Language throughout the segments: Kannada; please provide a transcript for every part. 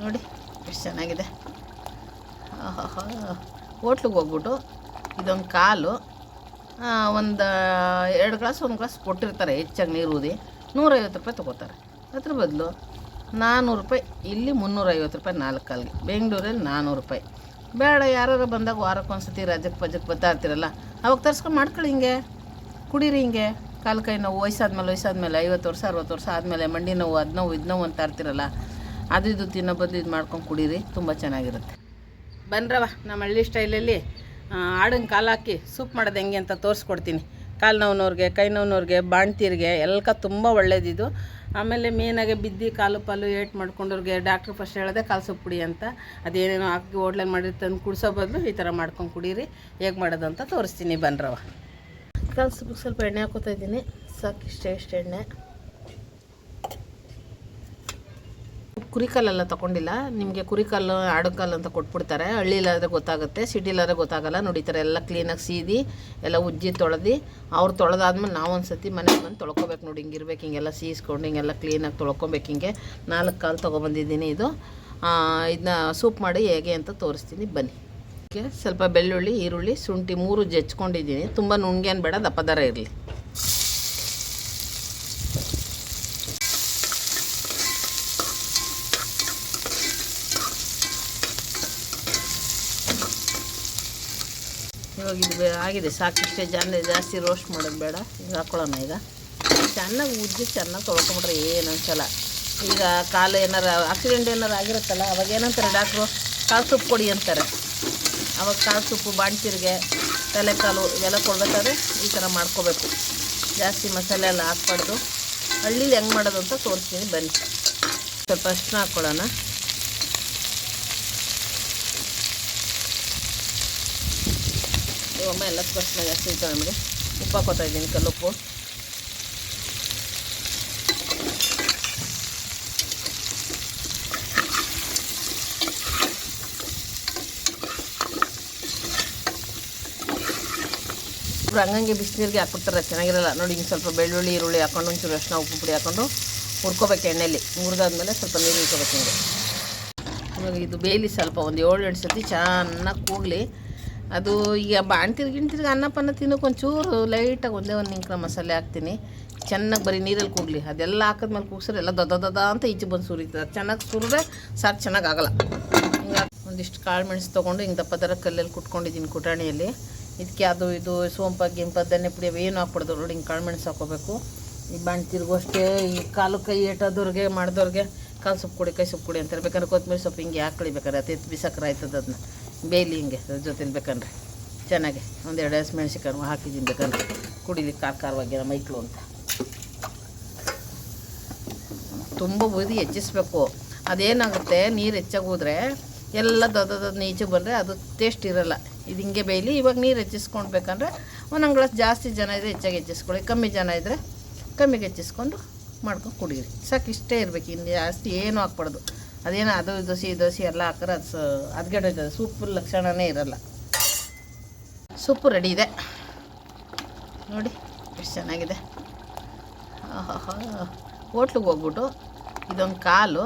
ನೋಡಿ, ಎಷ್ಟು ಚೆನ್ನಾಗಿದೆ. ಹೋಟ್ಲಿಗೆ ಹೋಗ್ಬಿಟ್ಟು ಇದೊಂದು ಕಾಲು ಒಂದು ಎರಡು ಗ್ಲಾಸ್, ಒಂದು ಗ್ಲಾಸ್ ಕೊಟ್ಟಿರ್ತಾರೆ, ಹೆಚ್ಚಾಗಿ ನೀರು ಊದಿ. ನೂರೈವತ್ತು ರೂಪಾಯಿ ತೊಗೋತಾರೆ. ಅದ್ರ ಬದಲು ನಾನ್ನೂರು ರೂಪಾಯಿ, ಇಲ್ಲಿ ಮುನ್ನೂರೈವತ್ತು ರೂಪಾಯಿ ನಾಲ್ಕು ಕಾಲಿಗೆ. ಬೆಂಗಳೂರಲ್ಲಿ ನಾನ್ನೂರು ರೂಪಾಯಿ. ಬೇಡ ಯಾರು ಬಂದಾಗ ವಾರಕ್ಕೆ ಒಂದ್ಸತಿ ರಜಕ್ಕೆ ಪಜಕ್ಕೆ ಬರ್ತಾ ಇರ್ತೀರಲ್ಲ, ಅವಾಗ ತರ್ಸ್ಕೊಂಡು ಮಾಡ್ಕೊಳ್ಳಿ ಹಿಂಗೆ. ಕುಡೀರಿ ಹಿಂಗೆ. ಕಾಲು ಕೈ ನೋವು, ವಯಸ್ಸಾದ್ಮೇಲೆ ವಯಸ್ಸಾದ್ಮೇಲೆ ಐವತ್ತು ವರ್ಷ, ಅರವತ್ತು ವರ್ಷ ಆದಮೇಲೆ, ಮಂಡಿ ನೋವು, ಅದು ನೋವು, ಇದು ನೋವು ಅಂತ ಇರ್ತೀರಲ್ಲ ಅದು ಇದು ತಿನ್ನೋ ಬದಲು ಇದು ಮಾಡ್ಕೊಂಡು ಕುಡೀರಿ ತುಂಬ ಚೆನ್ನಾಗಿರುತ್ತೆ. ಬನ್ರವ ನಮ್ಮ ಹಳ್ಳಿ ಸ್ಟೈಲಲ್ಲಿ ಆಡಿನ ಕಾಲು ಹಾಕಿ ಸೂಪ್ ಮಾಡೋದು ಹೆಂಗೆ ಅಂತ ತೋರಿಸ್ಕೊಡ್ತೀನಿ. ಕಾಲು ನೋವ್ನವ್ರಿಗೆ ಕೈ ನೋವ್ನವ್ರಿಗೆ ಬಾಣ್ತೀರಿಗೆ ಎಲ್ಲಕ ತುಂಬ ಒಳ್ಳೇದಿದು ಆಮೇಲೆ ಮೇನಾಗೆ ಬಿದ್ದು ಕಾಲು ಪಾಲು ಏಟ್ ಮಾಡ್ಕೊಂಡವ್ರಿಗೆ ಡಾಕ್ಟ್ರ್ ಫಸ್ಟ್ ಹೇಳೋದೆ ಕಾಲು ಸೊಪ್ಪು ಕುಡಿ ಅಂತ. ಅದೇನೇನೋ ಹಾಕಿ ಓಡ್ಲಲ್ಲಿ ಮಾಡಿ ತಂದು ಕುಡಿಸೋ ಬದಲು ಈ ಥರ ಮಾಡ್ಕೊಂಡು ಕುಡೀರಿ. ಹೇಗೆ ಮಾಡೋದು ಅಂತ ತೋರಿಸ್ತೀನಿ ಬನ್ರವ ಕಾಲು ಸೊಪ್ಪಿಗೆ ಸ್ವಲ್ಪ ಎಣ್ಣೆ ಹಾಕೋತಾ ಇದ್ದೀನಿ. ಸಾಕು ಇಷ್ಟೇ ಇಷ್ಟು ಎಣ್ಣೆ. ಕುರಿಕಲ್ಲೆಲ್ಲ ತೊಗೊಂಡಿಲ್ಲ. ನಿಮಗೆ ಕುರಿಕಲ್ಲು, ಆಡುಕಲ್ಲು ಅಂತ ಕೊಟ್ಬಿಡ್ತಾರೆ. ಹಳ್ಳಿಲಾದರೆ ಗೊತ್ತಾಗುತ್ತೆ ಸಿಟಿಲಾದರೆ ಗೊತ್ತಾಗಲ್ಲ. ನುಡಿತಾರೆ ಎಲ್ಲ ಕ್ಲೀನಾಗಿ ಸೀದಿ, ಎಲ್ಲ ಉಜ್ಜಿ ತೊಳೆದು, ಅವ್ರು ತೊಳೆದಾದ್ಮೇಲೆ ನಾವು ಒಂದು ಸತಿ ಮನೆಗೆ ಬಂದು ತೊಳ್ಕೊಬೇಕು ನೋಡಿ ಹಿಂಗಿರ್ಬೇಕು ಹಿಂಗೆಲ್ಲ ಸೀಸ್ಕೊಂಡು, ಹಿಂಗೆಲ್ಲ ಕ್ಲೀನಾಗಿ ತೊಳ್ಕೊಬೇಕು ಹಿಂಗೆ. ನಾಲ್ಕು ಕಾಲು ತೊಗೊಬಂದಿದ್ದೀನಿ ಇದು. ಇದನ್ನ ಸೂಪ್ ಮಾಡಿ ಹೇಗೆ ಅಂತ ತೋರಿಸ್ತೀನಿ, ಬನ್ನಿ. ಓಕೆ, ಸ್ವಲ್ಪ ಬೆಳ್ಳುಳ್ಳಿ, ಈರುಳ್ಳಿ, ಶುಂಠಿ ಮೂರು ಜಚ್ಕೊಂಡಿದ್ದೀನಿ ತುಂಬ ನುಣ್ಗೇನು ಬೇಡ, ದಪ್ಪ ದರ ಇರಲಿ. ಇದು ಬೇ- ಆಗಿದೆ, ಸಾಕಷ್ಟು ಜನ ಜಾಸ್ತಿ ರೋಸ್ಟ್ ಮಾಡೋದು ಬೇಡ. ಈಗ ಹಾಕೊಳ್ಳೋಣ ಈಗ. ಚೆನ್ನಾಗಿ ಉಜ್ಜಿ, ಚೆನ್ನಾಗಿ ತೊಳ್ಕೊಂಬಿಟ್ರೆ ಏನು ಈಗ ಕಾಲು ಏನಾರು ಆಕ್ಸಿಡೆಂಟ್ ಏನಾರು ಆಗಿರುತ್ತಲ್ಲ, ಅವಾಗ ಏನಂತಾರೆ ಡಾಕ್ಟ್ರು? ಕಾಲು ಸೊಪ್ಪು ಕೊಡಿ ಅಂತಾರೆ. ಅವಾಗ ಕಾಲು ಸೊಪ್ಪು ಬಾಣ್ತಿರಿಗೆ ತಲೆ ಕಾಲು ಇವೆಲ್ಲ ಕೊಡ್ಬೇಕಾದ್ರೆ ಈ ಥರ ಮಾಡ್ಕೋಬೇಕು. ಜಾಸ್ತಿ ಮಸಾಲೆ ಎಲ್ಲ ಹಾಕ್ಬಾರ್ದು. ಹಳ್ಳೀಲಿ ಹೆಂಗೆ ಮಾಡೋದು ಅಂತ ತೋರಿಸ್ತೀನಿ. ಬನ್ನಿ. ಸ್ವಲ್ಪ ಅಷ್ಟು ಹಾಕ್ಕೊಳ್ಳೋಣ ಒಮ್ಮೆ ಎಲ್ಲ ಸ್ಪಷ್ಟ ಜಾಸ್ತಿ ಇತ್ತು ನಮಗೆ ಉಪ್ಪು ಹಾಕೋತಾ ಇದ್ದೀನಿ ಕಲ್ಲುಪ್ಪು. ಹಂಗಂಗೆ ಬಿಸಿನೀರಿಗೆ ಹಾಕ್ಬಿಡ್ತಾರೆ, ಚೆನ್ನಾಗಿರಲ್ಲ. ನೋಡಿ, ಹಿಂಗೆ ಸ್ವಲ್ಪ ಬೆಳ್ಳುಳ್ಳಿ, ಈರುಳ್ಳಿ ಹಾಕೊಂಡು, ಒಂಚೂರು ಅರ್ಶಿನ ಉಪ್ಪು ಪುಡಿ ಹಾಕೊಂಡು ಹುರ್ಕೋಬೇಕು ಎಣ್ಣೆಯಲ್ಲಿ ಹುರಿದಾದ್ಮೇಲೆ ಸ್ವಲ್ಪ ನೀರು ಇಟ್ಕೋಬೇಕು ಹಿಂಗೆ. ಇವಾಗ ಇದು ಬೇಯಲಿ ಸ್ವಲ್ಪ ಒಂದು ಏಳು, ಎಂಟು ಸತಿ ಚೆನ್ನಾಗಿ ಕೂಗಲಿ. ಅದು ಈಗ ಬಾಣ್ತಿರ್ ಗಿಣ್ತಿರ್ಗಿ ಅನ್ನ ಪನ್ನ ತಿನ್ನೋಕೆ ಒಂಚೂರು ಲೈಟಾಗಿ ಒಂದೇ ಒಂದು ನಿಂಕ್ರ ಮಸಾಲೆ ಹಾಕ್ತೀನಿ. ಚೆನ್ನಾಗಿ ಬರೀ ನೀರಲ್ಲಿ ಕೂಗಲಿ ಅದೆಲ್ಲ ಹಾಕಿದ್ಮೇಲೆ ಕೂಗ್ಸಿದ್ರೆ ಎಲ್ಲ ದೊಡ್ಡ ದದ ಅಂತ ಈಚೆ ಬಂದು ಸುರಿತದೆ. ಚೆನ್ನಾಗಿ ಸುರಿದ್ರೆ ಸಾರು ಚೆನ್ನಾಗಿ ಆಗಲ್ಲ. ಒಂದಿಷ್ಟು ಕಾಳು ಮೆಣಸು ತೊಗೊಂಡು ಹಿಂಗೆ ದಪ್ಪ ದರ ಕಲ್ಲಲ್ಲಿ ಕುಟ್ಕೊಂಡಿದ್ದೀನಿ ಕುಟಾಣಿಯಲ್ಲಿ. ಇದಕ್ಕೆ ಅದು ಇದು ಸೋಂಪ ಗಿಂಪ ಧನ್ಯ ಪುಡಿ ಏನು ಹಾಕ್ಬಾರ್ದು ನೋಡಿ. ಹಿಂಗೆ ಕಾಳು ಮೆಣಸು ಹಾಕೋಬೇಕು ಈ ಬಾಣ್ತಿರ್ಗೂ ಅಷ್ಟೇ ಈ ಕಾಲು ಕೈ ಏಟೋದವ್ರಿಗೆ ಮಾಡಿದವ್ರಿಗೆ ಕಾಲು ಸೊಪ್ಪು ಕೊಡಿ, ಕೈ ಸೊಪ್ಪು ಕೊಡಿ ಅಂತಾರೆ. ಬೇಕಾದ್ರೆ ಕೊತ್ತಂಬರಿ ಸೊಪ್ಪು ಹಿಂಗೆ ಹಾಕ್ಳಿ ಬೇಕಾದ್ರೆ ಎತ್ತು ಬಿಸಾಕ್ರೆ ಆಯ್ತದ ಅದನ್ನ ಬೇಯ್ಲಿ ಹಿಂಗೆ ಅದ್ರ ಜೊತೆಲಿ ಬೇಕಂದ್ರೆ ಚೆನ್ನಾಗಿ ಒಂದು ಎರಡು ಹಸಿ ಮೆಣಸಿಕಾಯಿ ಹಾಕಿದ್ದೀನಿ ಬೇಕಂದ್ರೆ ಕುಡಿಲಿ ಖಾರ ಖಾರವಾಗಿ ಮೈಕ್ಳು ಅಂತ. ತುಂಬ ಬದಿ ಹೆಚ್ಚಿಸ್ಬೇಕು. ಅದೇನಾಗುತ್ತೆ, ನೀರು ಹೆಚ್ಚಾಗಿ ಹೋದರೆ ಎಲ್ಲ ದೊಡ್ಡ ನೀಚೆ ಬಂದರೆ ಅದು ಟೇಸ್ಟ್ ಇರಲ್ಲ. ಇದು ಹಿಂಗೆ ಬೇಯಲಿ ಇವಾಗ ನೀರು ಹೆಚ್ಚಿಸ್ಕೊಳ್ಬೇಕಂದ್ರೆ ಒಂದೊಂದು ಗ್ಲಾಸ್ ಜಾಸ್ತಿ ಜನ ಇದ್ದರೆ ಹೆಚ್ಚಾಗಿ ಹೆಚ್ಚಿಸ್ಕೊಳ್ಳಿ. ಕಮ್ಮಿ ಜನ ಇದ್ದರೆ ಕಮ್ಮಿಗೆ ಹೆಚ್ಚಿಸ್ಕೊಂಡು ಮಾಡ್ಕೊಂಡು ಕುಡಿಯಿರಿ ಸಾಕು, ಇಷ್ಟೇ ಇರಬೇಕು. ಇನ್ನು ಜಾಸ್ತಿ ಏನೂ ಹಾಕ್ಬಾರ್ದು ಅದೇನೋ ಅದು ದೋಸೆ ದೋಸೆ ಎಲ್ಲ ಹಾಕ್ರೆ ಅದು ಸ ಅದ್ಗೆಡೋಯ್ತದೆ ಸೂಪ್ ಲಕ್ಷಣವೇ ಇರಲ್ಲ. ಸೂಪು ರೆಡಿ ಇದೆ. ನೋಡಿ, ಎಷ್ಟು ಚೆನ್ನಾಗಿದೆ. ಹೋಟ್ಲಿಗೆ ಹೋಗ್ಬಿಟ್ಟು ಇದೊಂದು ಕಾಲು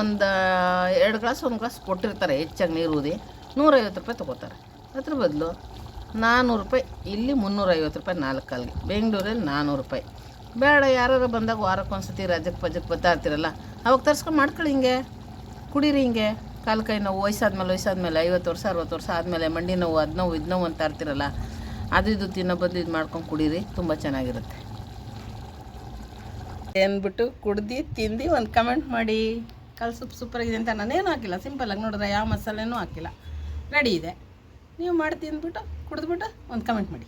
ಒಂದು ಎರಡು ಗ್ಲಾಸ್, ಒಂದು ಗ್ಲಾಸ್ ಕೊಟ್ಟಿರ್ತಾರೆ. ಹೆಚ್ಚಾಗಿ ನೀರು ಊದಿ. ನೂರೈವತ್ತು ರೂಪಾಯಿ ತೊಗೋತಾರೆ. ಅದ್ರ ಬದಲು ನಾನ್ನೂರು ರೂಪಾಯಿ, ಇಲ್ಲಿ ಮುನ್ನೂರೈವತ್ತು ರೂಪಾಯಿ ನಾಲ್ಕು ಕಾಲಿಗೆ. ಬೆಂಗಳೂರಲ್ಲಿ ನಾನ್ನೂರು ರೂಪಾಯಿ. ಬೇಡ ಯಾರು ಬಂದಾಗ ವಾರಕ್ಕೆ ಒಂದ್ಸತಿ ರಜಕ್ಕೆ ಪಜಕ್ಕೆ ಬರ್ತಾ ಇರ್ತೀರಲ್ಲ, ಅವಾಗ ತರ್ಸ್ಕೊಂಡು ಮಾಡ್ಕೊಳ್ಳಿ ಹಿಂಗೆ. ಕುಡೀರಿ ಹಿಂಗೆ. ಕಾಲು ಕೈ ನೋವು, ವಯಸ್ಸಾದ್ಮೇಲೆ ವಯಸ್ಸಾದ್ಮೇಲೆ ಐವತ್ತು ವರ್ಷ, ಅರವತ್ತು ವರ್ಷ ಆದಮೇಲೆ ಮಂಡಿ ನೋವು, ಅದು ನೋವು, ಇದು ನೋವು ಅಂತ ಇರ್ತೀರಲ್ಲ, ಅದು ಇದು ತಿನ್ನೋ ಬದಲು ಇದು ಮಾಡ್ಕೊಂಡು ಕುಡೀರಿ, ತುಂಬ ಚೆನ್ನಾಗಿರುತ್ತೆ. ಅಂದ್ಬಿಟ್ಟು ಕುಡ್ದು, ತಿಂದು ಒಂದು ಕಮೆಂಟ್ ಮಾಡಿ. ಕಾಲು ಸೂಪ್ ಸೂಪರಾಗಿದೆ ಅಂತ ನಾನೇನು ಹಾಕಿಲ್ಲ. ಸಿಂಪಲಾಗಿ ನೋಡಿದ್ರೆ ಯಾವ ಮಸಾಲೆನೂ ಹಾಕಿಲ್ಲ. ರೆಡಿ ಇದೆ. ನೀವು ಮಾಡಿ ತಿಂದ್ಬಿಟ್ಟು, ಕುಡಿದ್ಬಿಟ್ಟು ಒಂದು ಕಮೆಂಟ್ ಮಾಡಿ.